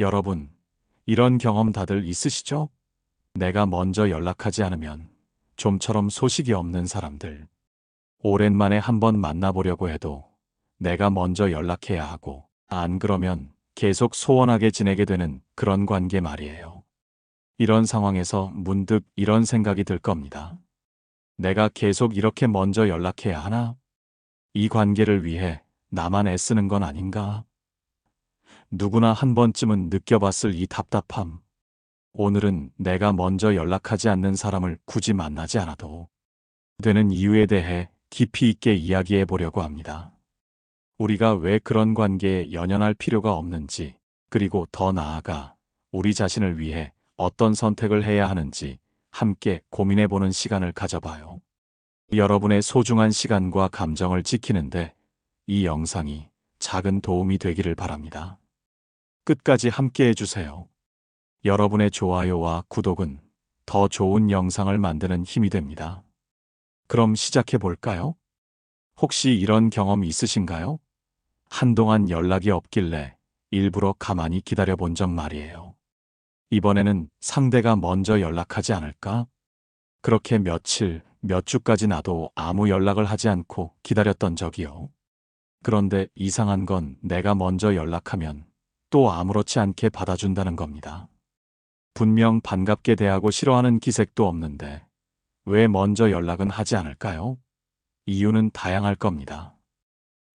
여러분, 이런 경험 다들 있으시죠? 내가 먼저 연락하지 않으면 좀처럼 소식이 없는 사람들. 오랜만에 한번 만나보려고 해도 내가 먼저 연락해야 하고, 안 그러면 계속 소원하게 지내게 되는 그런 관계 말이에요. 이런 상황에서 문득 이런 생각이 들 겁니다. 내가 계속 이렇게 먼저 연락해야 하나? 이 관계를 위해 나만 애쓰는 건 아닌가? 누구나 한 번쯤은 느껴봤을 이 답답함. 오늘은 내가 먼저 연락하지 않는 사람을 굳이 만나지 않아도 되는 이유에 대해 깊이 있게 이야기해 보려고 합니다. 우리가 왜 그런 관계에 연연할 필요가 없는지, 그리고 더 나아가 우리 자신을 위해 어떤 선택을 해야 하는지 함께 고민해 보는 시간을 가져봐요. 여러분의 소중한 시간과 감정을 지키는데 이 영상이 작은 도움이 되기를 바랍니다. 끝까지 함께 해주세요. 여러분의 좋아요와 구독은 더 좋은 영상을 만드는 힘이 됩니다. 그럼 시작해 볼까요? 혹시 이런 경험 있으신가요? 한동안 연락이 없길래 일부러 가만히 기다려 본 적 말이에요. 이번에는 상대가 먼저 연락하지 않을까? 그렇게 며칠, 몇 주까지 나도 아무 연락을 하지 않고 기다렸던 적이요. 그런데 이상한 건 내가 먼저 연락하면 또 아무렇지 않게 받아준다는 겁니다. 분명 반갑게 대하고 싫어하는 기색도 없는데 왜 먼저 연락은 하지 않을까요? 이유는 다양할 겁니다.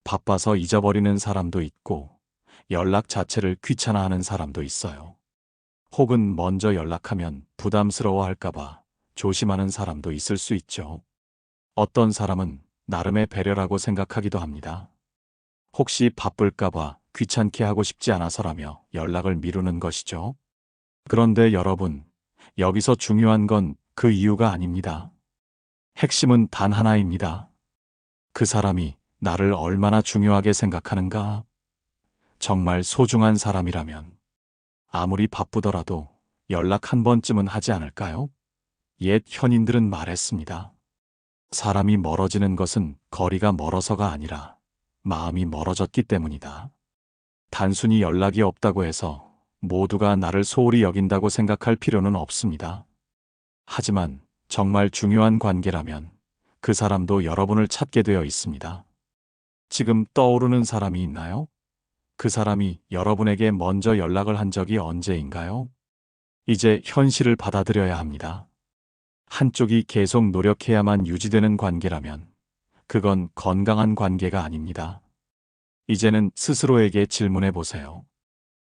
바빠서 잊어버리는 사람도 있고 연락 자체를 귀찮아하는 사람도 있어요. 혹은 먼저 연락하면 부담스러워 할까봐 조심하는 사람도 있을 수 있죠. 어떤 사람은 나름의 배려라고 생각하기도 합니다. 혹시 바쁠까봐 귀찮게 하고 싶지 않아서라며 연락을 미루는 것이죠. 그런데 여러분, 여기서 중요한 건 그 이유가 아닙니다. 핵심은 단 하나입니다. 그 사람이 나를 얼마나 중요하게 생각하는가? 정말 소중한 사람이라면 아무리 바쁘더라도 연락 한 번쯤은 하지 않을까요? 옛 현인들은 말했습니다. 사람이 멀어지는 것은 거리가 멀어서가 아니라 마음이 멀어졌기 때문이다. 단순히 연락이 없다고 해서 모두가 나를 소홀히 여긴다고 생각할 필요는 없습니다. 하지만 정말 중요한 관계라면 그 사람도 여러분을 찾게 되어 있습니다. 지금 떠오르는 사람이 있나요? 그 사람이 여러분에게 먼저 연락을 한 적이 언제인가요? 이제 현실을 받아들여야 합니다. 한쪽이 계속 노력해야만 유지되는 관계라면 그건 건강한 관계가 아닙니다. 이제는 스스로에게 질문해 보세요.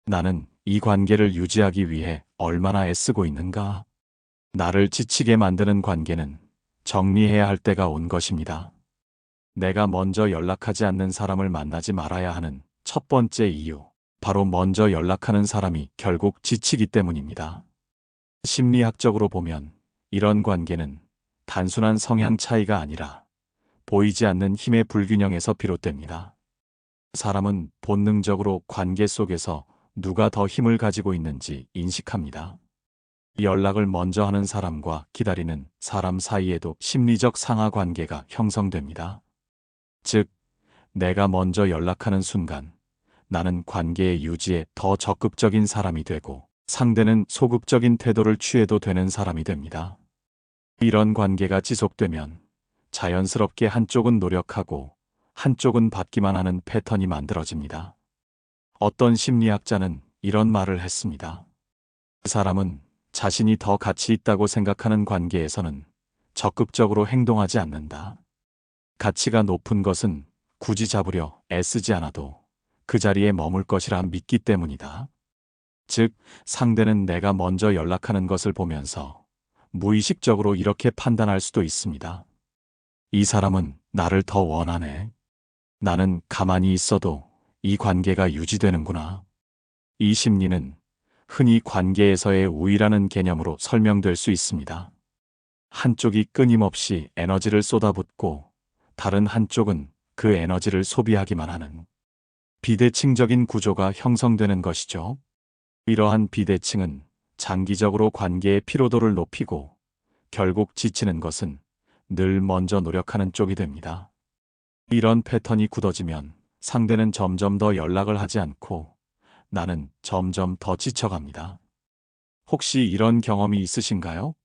나는 이 관계를 유지하기 위해 얼마나 애쓰고 있는가? 나를 지치게 만드는 관계는 정리해야 할 때가 온 것입니다. 내가 먼저 연락하지 않는 사람을 만나지 말아야 하는 첫 번째 이유. 바로 먼저 연락하는 사람이 결국 지치기 때문입니다. 심리학적으로 보면 이런 관계는 단순한 성향 차이가 아니라 보이지 않는 힘의 불균형에서 비롯됩니다. 사람은 본능적으로 관계 속에서 누가 더 힘을 가지고 있는지 인식합니다. 연락을 먼저 하는 사람과 기다리는 사람 사이에도 심리적 상하 관계가 형성됩니다. 즉, 내가 먼저 연락하는 순간 나는 관계의 유지에 더 적극적인 사람이 되고 상대는 소극적인 태도를 취해도 되는 사람이 됩니다. 이런 관계가 지속되면 자연스럽게 한쪽은 노력하고 한쪽은 받기만 하는 패턴이 만들어집니다. 어떤 심리학자는 이런 말을 했습니다. 그 사람은 자신이 더 가치 있다고 생각하는 관계에서는 적극적으로 행동하지 않는다. 가치가 높은 것은 굳이 잡으려 애쓰지 않아도 그 자리에 머물 것이라 믿기 때문이다. 즉, 상대는 내가 먼저 연락하는 것을 보면서 무의식적으로 이렇게 판단할 수도 있습니다. 이 사람은 나를 더 원하네. 나는 가만히 있어도 이 관계가 유지되는구나. 이 심리는 흔히 관계에서의 우위라는 개념으로 설명될 수 있습니다. 한쪽이 끊임없이 에너지를 쏟아붓고 다른 한쪽은 그 에너지를 소비하기만 하는 비대칭적인 구조가 형성되는 것이죠. 이러한 비대칭은 장기적으로 관계의 피로도를 높이고 결국 지치는 것은 늘 먼저 노력하는 쪽이 됩니다. 이런 패턴이 굳어지면 상대는 점점 더 연락을 하지 않고 나는 점점 더 지쳐갑니다. 혹시 이런 경험이 있으신가요?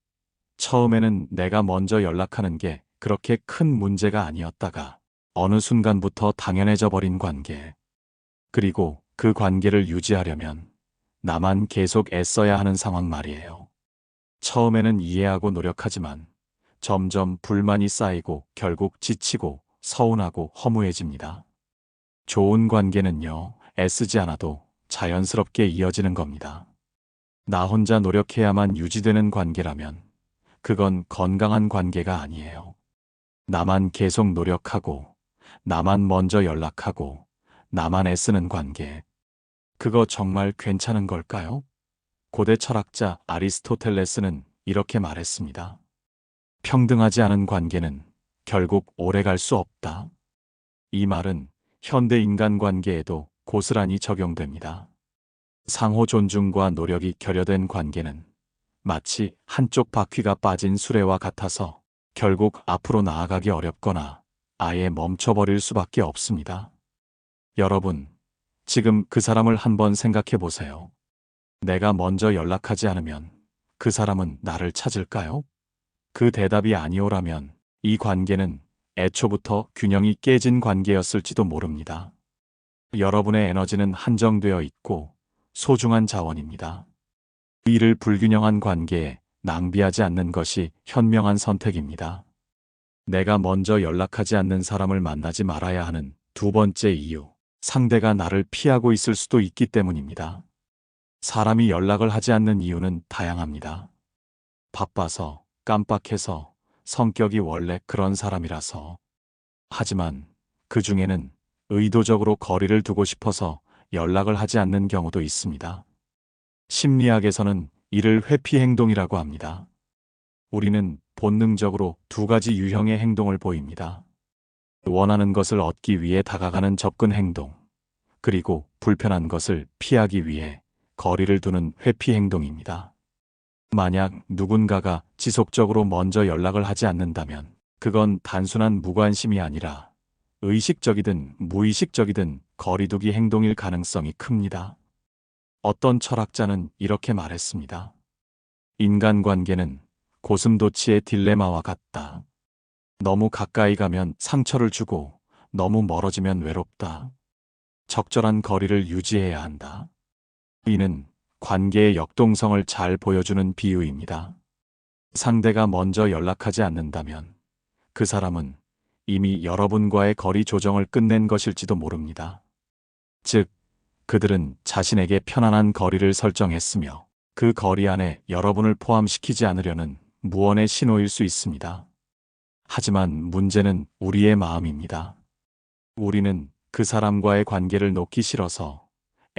처음에는 내가 먼저 연락하는 게 그렇게 큰 문제가 아니었다가 어느 순간부터 당연해져 버린 관계. 그리고 그 관계를 유지하려면 나만 계속 애써야 하는 상황 말이에요. 처음에는 이해하고 노력하지만 점점 불만이 쌓이고 결국 지치고 서운하고 허무해집니다. 좋은 관계는요, 애쓰지 않아도 자연스럽게 이어지는 겁니다. 나 혼자 노력해야만 유지되는 관계라면 그건 건강한 관계가 아니에요. 나만 계속 노력하고, 나만 먼저 연락하고, 나만 애쓰는 관계. 그거 정말 괜찮은 걸까요? 고대 철학자 아리스토텔레스는 이렇게 말했습니다. 평등하지 않은 관계는 결국 오래 갈 수 없다. 이 말은 현대 인간 관계에도 고스란히 적용됩니다. 상호 존중과 노력이 결여된 관계는 마치 한쪽 바퀴가 빠진 수레와 같아서 결국 앞으로 나아가기 어렵거나 아예 멈춰버릴 수밖에 없습니다. 여러분, 지금 그 사람을 한번 생각해 보세요. 내가 먼저 연락하지 않으면 그 사람은 나를 찾을까요? 그 대답이 아니오라면 이 관계는 애초부터 균형이 깨진 관계였을지도 모릅니다. 여러분의 에너지는 한정되어 있고 소중한 자원입니다. 이를 불균형한 관계에 낭비하지 않는 것이 현명한 선택입니다. 내가 먼저 연락하지 않는 사람을 만나지 말아야 하는 두 번째 이유, 상대가 나를 피하고 있을 수도 있기 때문입니다. 사람이 연락을 하지 않는 이유는 다양합니다. 바빠서, 깜빡해서, 성격이 원래 그런 사람이라서. 하지만 그 중에는 의도적으로 거리를 두고 싶어서 연락을 하지 않는 경우도 있습니다. 심리학에서는 이를 회피 행동이라고 합니다. 우리는 본능적으로 두 가지 유형의 행동을 보입니다. 원하는 것을 얻기 위해 다가가는 접근 행동, 그리고 불편한 것을 피하기 위해 거리를 두는 회피 행동입니다. 만약 누군가가 지속적으로 먼저 연락을 하지 않는다면 그건 단순한 무관심이 아니라 의식적이든 무의식적이든 거리두기 행동일 가능성이 큽니다. 어떤 철학자는 이렇게 말했습니다. 인간관계는 고슴도치의 딜레마와 같다. 너무 가까이 가면 상처를 주고 너무 멀어지면 외롭다. 적절한 거리를 유지해야 한다. 이는 관계의 역동성을 잘 보여주는 비유입니다. 상대가 먼저 연락하지 않는다면 그 사람은 이미 여러분과의 거리 조정을 끝낸 것일지도 모릅니다. 즉, 그들은 자신에게 편안한 거리를 설정했으며 그 거리 안에 여러분을 포함시키지 않으려는 무언의 신호일 수 있습니다. 하지만 문제는 우리의 마음입니다. 우리는 그 사람과의 관계를 놓기 싫어서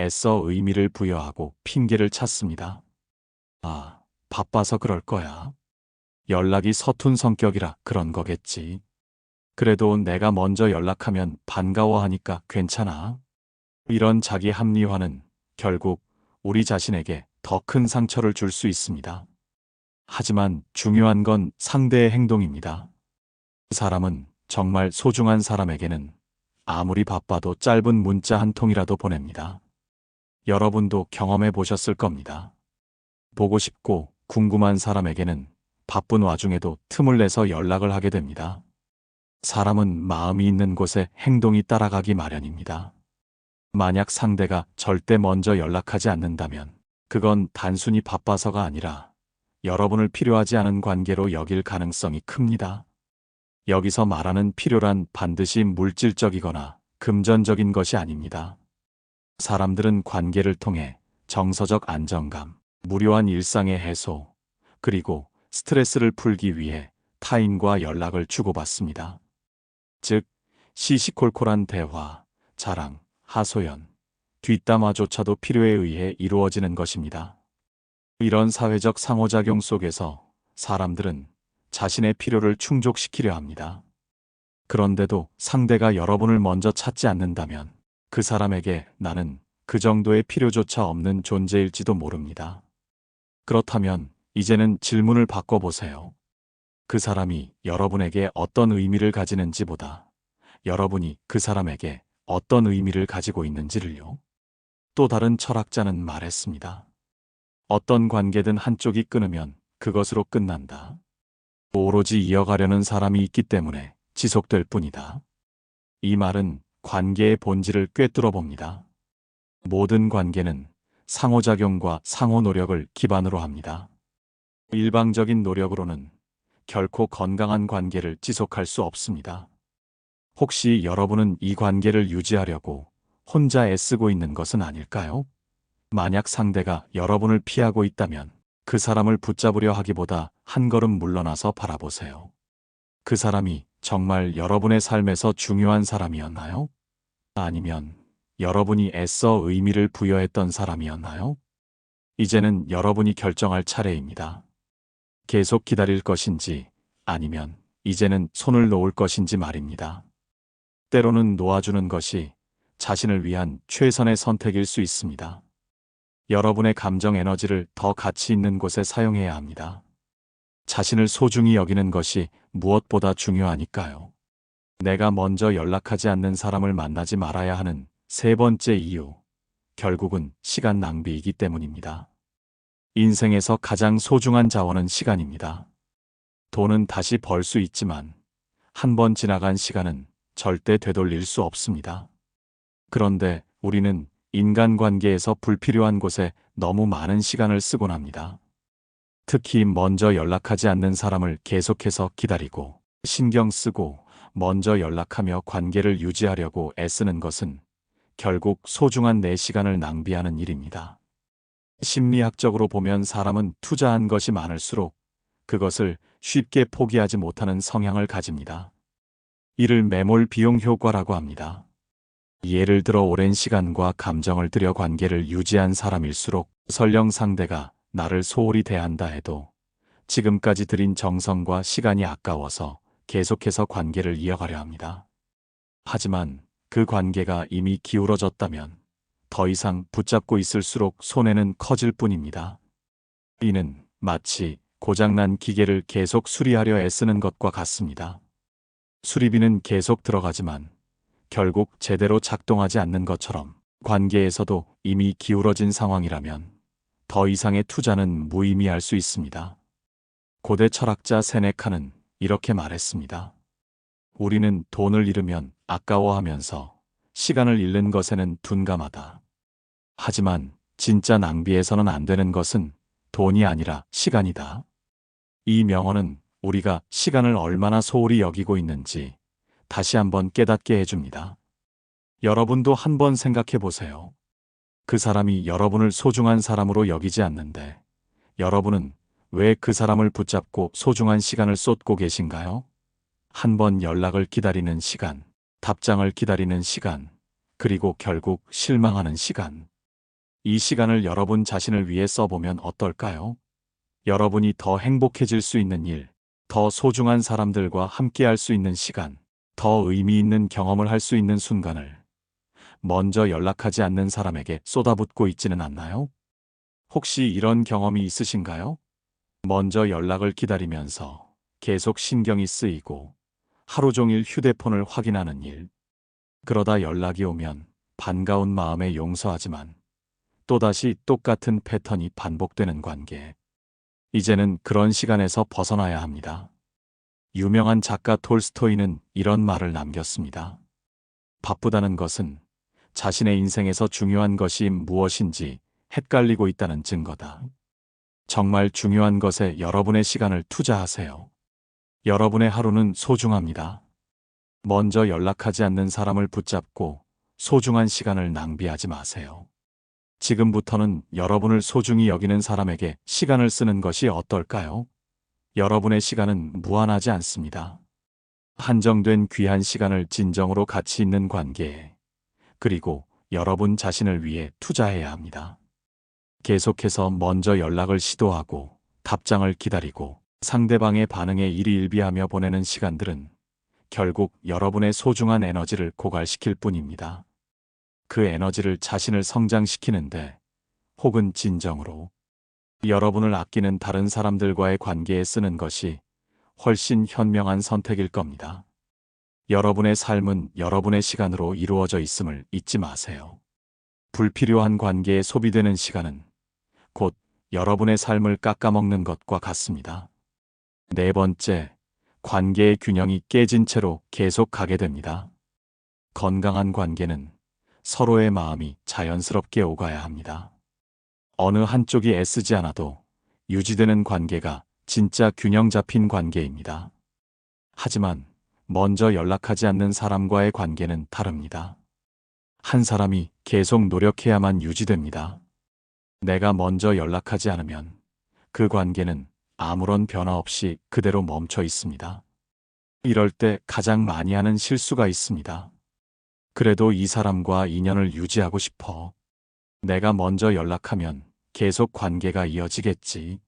애써 의미를 부여하고 핑계를 찾습니다. 아, 바빠서 그럴 거야. 연락이 서툰 성격이라 그런 거겠지. 그래도 내가 먼저 연락하면 반가워하니까 괜찮아. 이런 자기 합리화는 결국 우리 자신에게 더 큰 상처를 줄 수 있습니다. 하지만 중요한 건 상대의 행동입니다. 그 사람은 정말 소중한 사람에게는 아무리 바빠도 짧은 문자 한 통이라도 보냅니다. 여러분도 경험해 보셨을 겁니다. 보고 싶고 궁금한 사람에게는 바쁜 와중에도 틈을 내서 연락을 하게 됩니다. 사람은 마음이 있는 곳에 행동이 따라가기 마련입니다. 만약 상대가 절대 먼저 연락하지 않는다면 그건 단순히 바빠서가 아니라 여러분을 필요하지 않은 관계로 여길 가능성이 큽니다. 여기서 말하는 필요란 반드시 물질적이거나 금전적인 것이 아닙니다. 사람들은 관계를 통해 정서적 안정감, 무료한 일상의 해소, 그리고 스트레스를 풀기 위해 타인과 연락을 주고받습니다. 즉, 시시콜콜한 대화, 자랑, 하소연, 뒷담화조차도 필요에 의해 이루어지는 것입니다. 이런 사회적 상호작용 속에서 사람들은 자신의 필요를 충족시키려 합니다. 그런데도 상대가 여러분을 먼저 찾지 않는다면 그 사람에게 나는 그 정도의 필요조차 없는 존재일지도 모릅니다. 그렇다면 이제는 질문을 바꿔보세요. 그 사람이 여러분에게 어떤 의미를 가지는지 보다 여러분이 그 사람에게 어떤 의미를 가지고 있는지를요. 또 다른 철학자는 말했습니다. 어떤 관계든 한쪽이 끊으면 그것으로 끝난다. 오로지 이어가려는 사람이 있기 때문에 지속될 뿐이다. 이 말은 관계의 본질을 꿰뚫어 봅니다. 모든 관계는 상호작용과 상호 노력을 기반으로 합니다. 일방적인 노력으로는 결코 건강한 관계를 지속할 수 없습니다. 혹시 여러분은 이 관계를 유지하려고 혼자 애쓰고 있는 것은 아닐까요? 만약 상대가 여러분을 피하고 있다면 그 사람을 붙잡으려 하기보다 한 걸음 물러나서 바라보세요. 그 사람이 정말 여러분의 삶에서 중요한 사람이었나요? 아니면 여러분이 애써 의미를 부여했던 사람이었나요? 이제는 여러분이 결정할 차례입니다. 계속 기다릴 것인지 아니면 이제는 손을 놓을 것인지 말입니다. 때로는 놓아주는 것이 자신을 위한 최선의 선택일 수 있습니다. 여러분의 감정 에너지를 더 가치 있는 곳에 사용해야 합니다. 자신을 소중히 여기는 것이 무엇보다 중요하니까요. 내가 먼저 연락하지 않는 사람을 만나지 말아야 하는 세 번째 이유. 결국은 시간 낭비이기 때문입니다. 인생에서 가장 소중한 자원은 시간입니다. 돈은 다시 벌 수 있지만 한 번 지나간 시간은 절대 되돌릴 수 없습니다. 그런데 우리는 인간관계에서 불필요한 곳에 너무 많은 시간을 쓰곤 합니다. 특히 먼저 연락하지 않는 사람을 계속해서 기다리고 신경 쓰고 먼저 연락하며 관계를 유지하려고 애쓰는 것은 결국 소중한 내 시간을 낭비하는 일입니다. 심리학적으로 보면 사람은 투자한 것이 많을수록 그것을 쉽게 포기하지 못하는 성향을 가집니다. 이를 매몰 비용 효과라고 합니다. 예를 들어 오랜 시간과 감정을 들여 관계를 유지한 사람일수록 설령 상대가 나를 소홀히 대한다 해도 지금까지 들인 정성과 시간이 아까워서 계속해서 관계를 이어가려 합니다. 하지만 그 관계가 이미 기울어졌다면 더 이상 붙잡고 있을수록 손해는 커질 뿐입니다. 이는 마치 고장난 기계를 계속 수리하려 애쓰는 것과 같습니다. 수리비는 계속 들어가지만 결국 제대로 작동하지 않는 것처럼 관계에서도 이미 기울어진 상황이라면 더 이상의 투자는 무의미할 수 있습니다. 고대 철학자 세네카는 이렇게 말했습니다. 우리는 돈을 잃으면 아까워하면서 시간을 잃는 것에는 둔감하다. 하지만 진짜 낭비해서는 안 되는 것은 돈이 아니라 시간이다. 이 명언은 우리가 시간을 얼마나 소홀히 여기고 있는지 다시 한번 깨닫게 해줍니다. 여러분도 한번 생각해 보세요. 그 사람이 여러분을 소중한 사람으로 여기지 않는데 여러분은 왜 그 사람을 붙잡고 소중한 시간을 쏟고 계신가요? 한 번 연락을 기다리는 시간, 답장을 기다리는 시간, 그리고 결국 실망하는 시간. 이 시간을 여러분 자신을 위해 써보면 어떨까요? 여러분이 더 행복해질 수 있는 일, 더 소중한 사람들과 함께 할 수 있는 시간, 더 의미 있는 경험을 할 수 있는 순간을 먼저 연락하지 않는 사람에게 쏟아붓고 있지는 않나요? 혹시 이런 경험이 있으신가요? 먼저 연락을 기다리면서 계속 신경이 쓰이고 하루 종일 휴대폰을 확인하는 일. 그러다 연락이 오면 반가운 마음에 용서하지만 또다시 똑같은 패턴이 반복되는 관계. 이제는 그런 시간에서 벗어나야 합니다. 유명한 작가 톨스토이는 이런 말을 남겼습니다. 바쁘다는 것은 자신의 인생에서 중요한 것이 무엇인지 헷갈리고 있다는 증거다. 정말 중요한 것에 여러분의 시간을 투자하세요. 여러분의 하루는 소중합니다. 먼저 연락하지 않는 사람을 붙잡고 소중한 시간을 낭비하지 마세요. 지금부터는 여러분을 소중히 여기는 사람에게 시간을 쓰는 것이 어떨까요? 여러분의 시간은 무한하지 않습니다. 한정된 귀한 시간을 진정으로 가치 있는 관계에 그리고 여러분 자신을 위해 투자해야 합니다. 계속해서 먼저 연락을 시도하고 답장을 기다리고 상대방의 반응에 일희일비하며 보내는 시간들은 결국 여러분의 소중한 에너지를 고갈시킬 뿐입니다. 그 에너지를 자신을 성장시키는데 혹은 진정으로 여러분을 아끼는 다른 사람들과의 관계에 쓰는 것이 훨씬 현명한 선택일 겁니다. 여러분의 삶은 여러분의 시간으로 이루어져 있음을 잊지 마세요. 불필요한 관계에 소비되는 시간은 곧 여러분의 삶을 깎아먹는 것과 같습니다. 네 번째, 관계의 균형이 깨진 채로 계속 가게 됩니다. 건강한 관계는 서로의 마음이 자연스럽게 오가야 합니다. 어느 한쪽이 애쓰지 않아도 유지되는 관계가 진짜 균형 잡힌 관계입니다. 하지만 먼저 연락하지 않는 사람과의 관계는 다릅니다. 한 사람이 계속 노력해야만 유지됩니다. 내가 먼저 연락하지 않으면 그 관계는 아무런 변화 없이 그대로 멈춰 있습니다. 이럴 때 가장 많이 하는 실수가 있습니다. 그래도 이 사람과 인연을 유지하고 싶어. 내가 먼저 연락하면 계속 관계가 이어지겠지.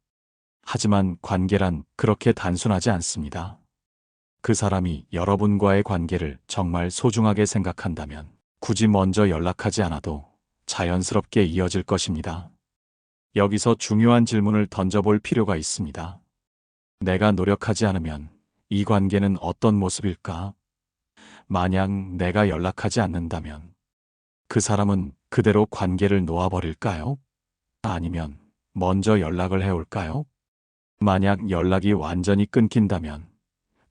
하지만 관계란 그렇게 단순하지 않습니다. 그 사람이 여러분과의 관계를 정말 소중하게 생각한다면 굳이 먼저 연락하지 않아도 자연스럽게 이어질 것입니다. 여기서 중요한 질문을 던져볼 필요가 있습니다. 내가 노력하지 않으면 이 관계는 어떤 모습일까? 만약 내가 연락하지 않는다면 그 사람은 그대로 관계를 놓아버릴까요? 아니면 먼저 연락을 해올까요? 만약 연락이 완전히 끊긴다면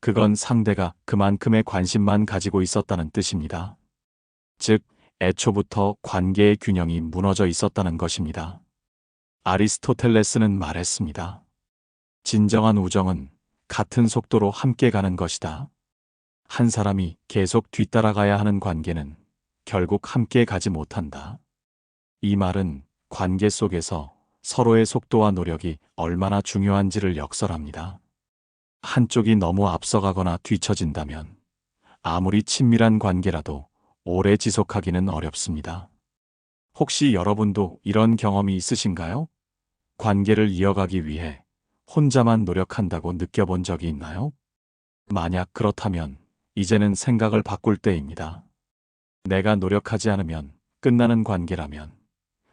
그건 상대가 그만큼의 관심만 가지고 있었다는 뜻입니다. 즉, 애초부터 관계의 균형이 무너져 있었다는 것입니다. 아리스토텔레스는 말했습니다. 진정한 우정은 같은 속도로 함께 가는 것이다. 한 사람이 계속 뒤따라가야 하는 관계는 결국 함께 가지 못한다. 이 말은 관계 속에서 서로의 속도와 노력이 얼마나 중요한지를 역설합니다. 한쪽이 너무 앞서가거나 뒤처진다면 아무리 친밀한 관계라도 오래 지속하기는 어렵습니다. 혹시 여러분도 이런 경험이 있으신가요? 관계를 이어가기 위해 혼자만 노력한다고 느껴본 적이 있나요? 만약 그렇다면 이제는 생각을 바꿀 때입니다. 내가 노력하지 않으면 끝나는 관계라면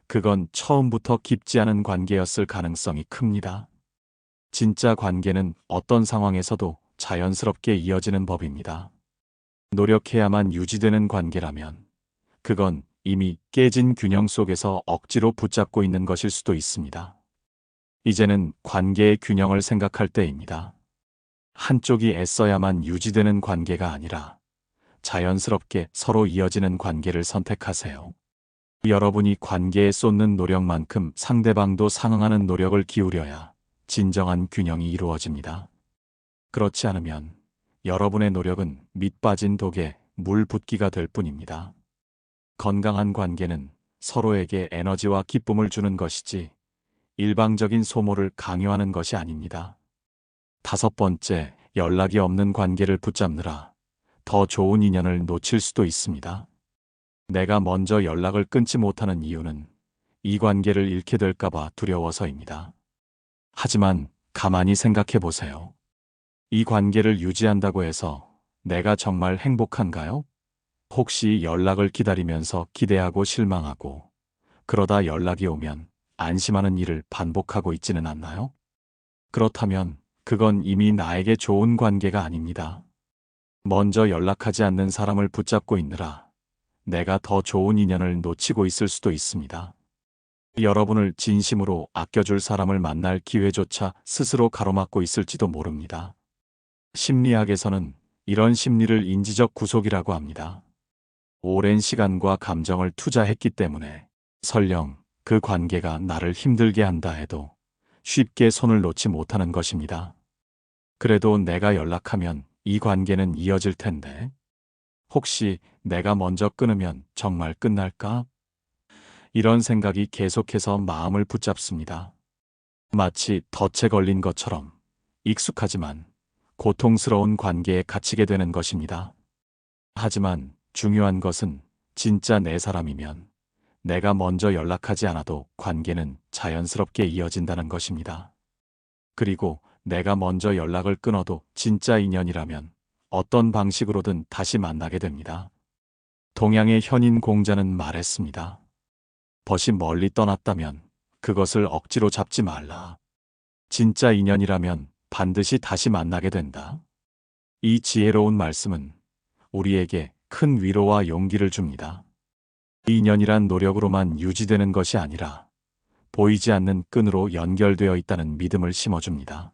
그건 처음부터 깊지 않은 관계였을 가능성이 큽니다. 진짜 관계는 어떤 상황에서도 자연스럽게 이어지는 법입니다. 노력해야만 유지되는 관계라면 그건 이미 깨진 균형 속에서 억지로 붙잡고 있는 것일 수도 있습니다. 이제는 관계의 균형을 생각할 때입니다. 한쪽이 애써야만 유지되는 관계가 아니라 자연스럽게 서로 이어지는 관계를 선택하세요. 여러분이 관계에 쏟는 노력만큼 상대방도 상응하는 노력을 기울여야 진정한 균형이 이루어집니다. 그렇지 않으면 여러분의 노력은 밑빠진 독에 물 붓기가 될 뿐입니다. 건강한 관계는 서로에게 에너지와 기쁨을 주는 것이지 일방적인 소모를 강요하는 것이 아닙니다. 다섯 번째, 연락이 없는 관계를 붙잡느라 더 좋은 인연을 놓칠 수도 있습니다. 내가 먼저 연락을 끊지 못하는 이유는 이 관계를 잃게 될까봐 두려워서입니다. 하지만 가만히 생각해 보세요. 이 관계를 유지한다고 해서 내가 정말 행복한가요? 혹시 연락을 기다리면서 기대하고 실망하고 그러다 연락이 오면 안심하는 일을 반복하고 있지는 않나요? 그렇다면 그건 이미 나에게 좋은 관계가 아닙니다. 먼저 연락하지 않는 사람을 붙잡고 있느라 내가 더 좋은 인연을 놓치고 있을 수도 있습니다. 여러분을 진심으로 아껴줄 사람을 만날 기회조차 스스로 가로막고 있을지도 모릅니다. 심리학에서는 이런 심리를 인지적 구속이라고 합니다. 오랜 시간과 감정을 투자했기 때문에 설령 그 관계가 나를 힘들게 한다 해도 쉽게 손을 놓지 못하는 것입니다. 그래도 내가 연락하면 이 관계는 이어질 텐데 혹시 내가 먼저 끊으면 정말 끝날까? 이런 생각이 계속해서 마음을 붙잡습니다. 마치 덫에 걸린 것처럼 익숙하지만 고통스러운 관계에 갇히게 되는 것입니다. 하지만 중요한 것은 진짜 내 사람이면 내가 먼저 연락하지 않아도 관계는 자연스럽게 이어진다는 것입니다. 그리고 내가 먼저 연락을 끊어도 진짜 인연이라면 어떤 방식으로든 다시 만나게 됩니다. 동양의 현인 공자는 말했습니다. 벗이 멀리 떠났다면 그것을 억지로 잡지 말라. 진짜 인연이라면 반드시 다시 만나게 된다. 이 지혜로운 말씀은 우리에게 큰 위로와 용기를 줍니다. 인연이란 노력으로만 유지되는 것이 아니라 보이지 않는 끈으로 연결되어 있다는 믿음을 심어줍니다.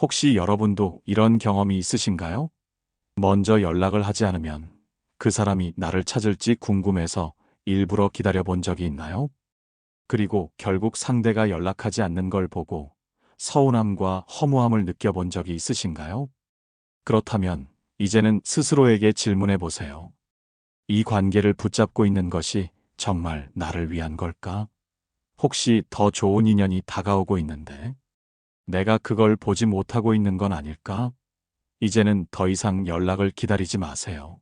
혹시 여러분도 이런 경험이 있으신가요? 먼저 연락을 하지 않으면 그 사람이 나를 찾을지 궁금해서 일부러 기다려 본 적이 있나요? 그리고 결국 상대가 연락하지 않는 걸 보고 서운함과 허무함을 느껴본 적이 있으신가요? 그렇다면 이제는 스스로에게 질문해 보세요. 이 관계를 붙잡고 있는 것이 정말 나를 위한 걸까? 혹시 더 좋은 인연이 다가오고 있는데 내가 그걸 보지 못하고 있는 건 아닐까? 이제는 더 이상 연락을 기다리지 마세요.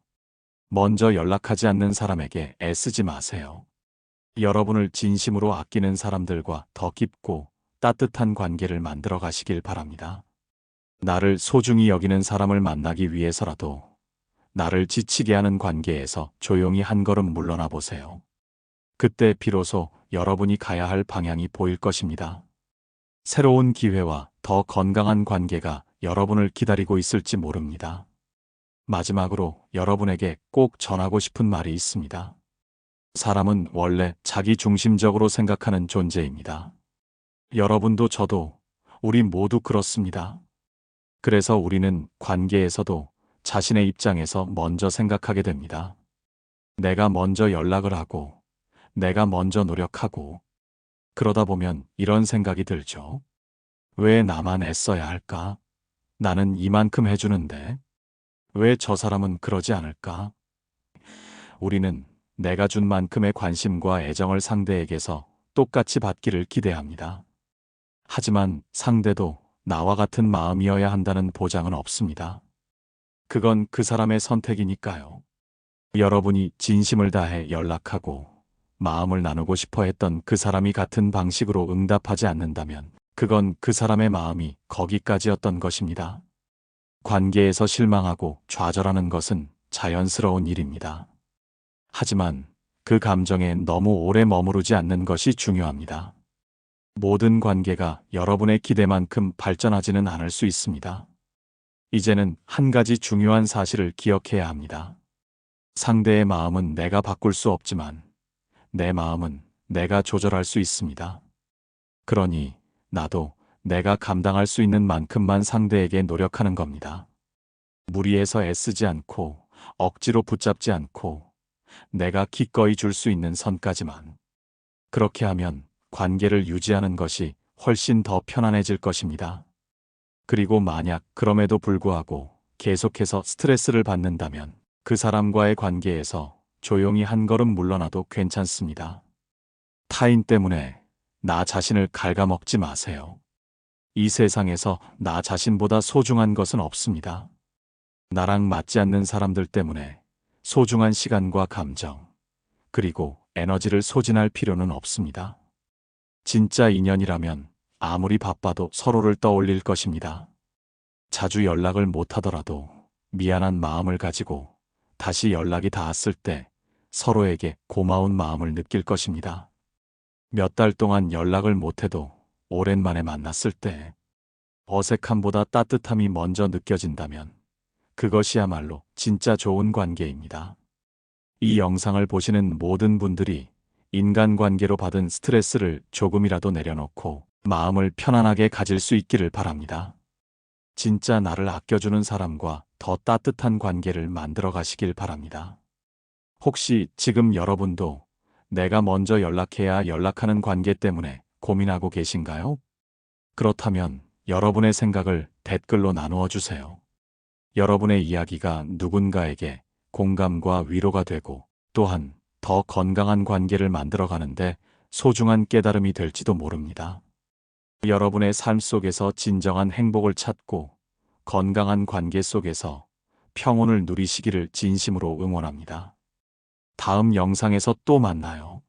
먼저 연락하지 않는 사람에게 애쓰지 마세요. 여러분을 진심으로 아끼는 사람들과 더 깊고 따뜻한 관계를 만들어 가시길 바랍니다. 나를 소중히 여기는 사람을 만나기 위해서라도 나를 지치게 하는 관계에서 조용히 한 걸음 물러나 보세요. 그때 비로소 여러분이 가야 할 방향이 보일 것입니다. 새로운 기회와 더 건강한 관계가 여러분을 기다리고 있을지 모릅니다. 마지막으로 여러분에게 꼭 전하고 싶은 말이 있습니다. 사람은 원래 자기 중심적으로 생각하는 존재입니다. 여러분도 저도 우리 모두 그렇습니다. 그래서 우리는 관계에서도 자신의 입장에서 먼저 생각하게 됩니다. 내가 먼저 연락을 하고, 내가 먼저 노력하고, 그러다 보면 이런 생각이 들죠. 왜 나만 애써야 할까? 나는 이만큼 해주는데, 왜 저 사람은 그러지 않을까? 우리는 내가 준 만큼의 관심과 애정을 상대에게서 똑같이 받기를 기대합니다. 하지만 상대도 나와 같은 마음이어야 한다는 보장은 없습니다. 그건 그 사람의 선택이니까요. 여러분이 진심을 다해 연락하고 마음을 나누고 싶어 했던 그 사람이 같은 방식으로 응답하지 않는다면 그건 그 사람의 마음이 거기까지였던 것입니다. 관계에서 실망하고 좌절하는 것은 자연스러운 일입니다. 하지만 그 감정에 너무 오래 머무르지 않는 것이 중요합니다. 모든 관계가 여러분의 기대만큼 발전하지는 않을 수 있습니다. 이제는 한 가지 중요한 사실을 기억해야 합니다. 상대의 마음은 내가 바꿀 수 없지만 내 마음은 내가 조절할 수 있습니다. 그러니 나도 내가 감당할 수 있는 만큼만 상대에게 노력하는 겁니다. 무리해서 애쓰지 않고 억지로 붙잡지 않고 내가 기꺼이 줄 수 있는 선까지만. 그렇게 하면 관계를 유지하는 것이 훨씬 더 편안해질 것입니다. 그리고 만약 그럼에도 불구하고 계속해서 스트레스를 받는다면 그 사람과의 관계에서 조용히 한 걸음 물러나도 괜찮습니다. 타인 때문에 나 자신을 갉아먹지 마세요. 이 세상에서 나 자신보다 소중한 것은 없습니다. 나랑 맞지 않는 사람들 때문에 소중한 시간과 감정, 그리고 에너지를 소진할 필요는 없습니다. 진짜 인연이라면 아무리 바빠도 서로를 떠올릴 것입니다. 자주 연락을 못하더라도 미안한 마음을 가지고 다시 연락이 닿았을 때 서로에게 고마운 마음을 느낄 것입니다. 몇 달 동안 연락을 못해도 오랜만에 만났을 때 어색함보다 따뜻함이 먼저 느껴진다면 그것이야말로 진짜 좋은 관계입니다. 이 영상을 보시는 모든 분들이 인간관계로 받은 스트레스를 조금이라도 내려놓고 마음을 편안하게 가질 수 있기를 바랍니다. 진짜 나를 아껴주는 사람과 더 따뜻한 관계를 만들어 가시길 바랍니다. 혹시 지금 여러분도 내가 먼저 연락해야 연락하는 관계 때문에 고민하고 계신가요? 그렇다면 여러분의 생각을 댓글로 나누어 주세요. 여러분의 이야기가 누군가에게 공감과 위로가 되고 또한 더 건강한 관계를 만들어 가는데 소중한 깨달음이 될지도 모릅니다. 여러분의 삶 속에서 진정한 행복을 찾고 건강한 관계 속에서 평온을 누리시기를 진심으로 응원합니다. 다음 영상에서 또 만나요.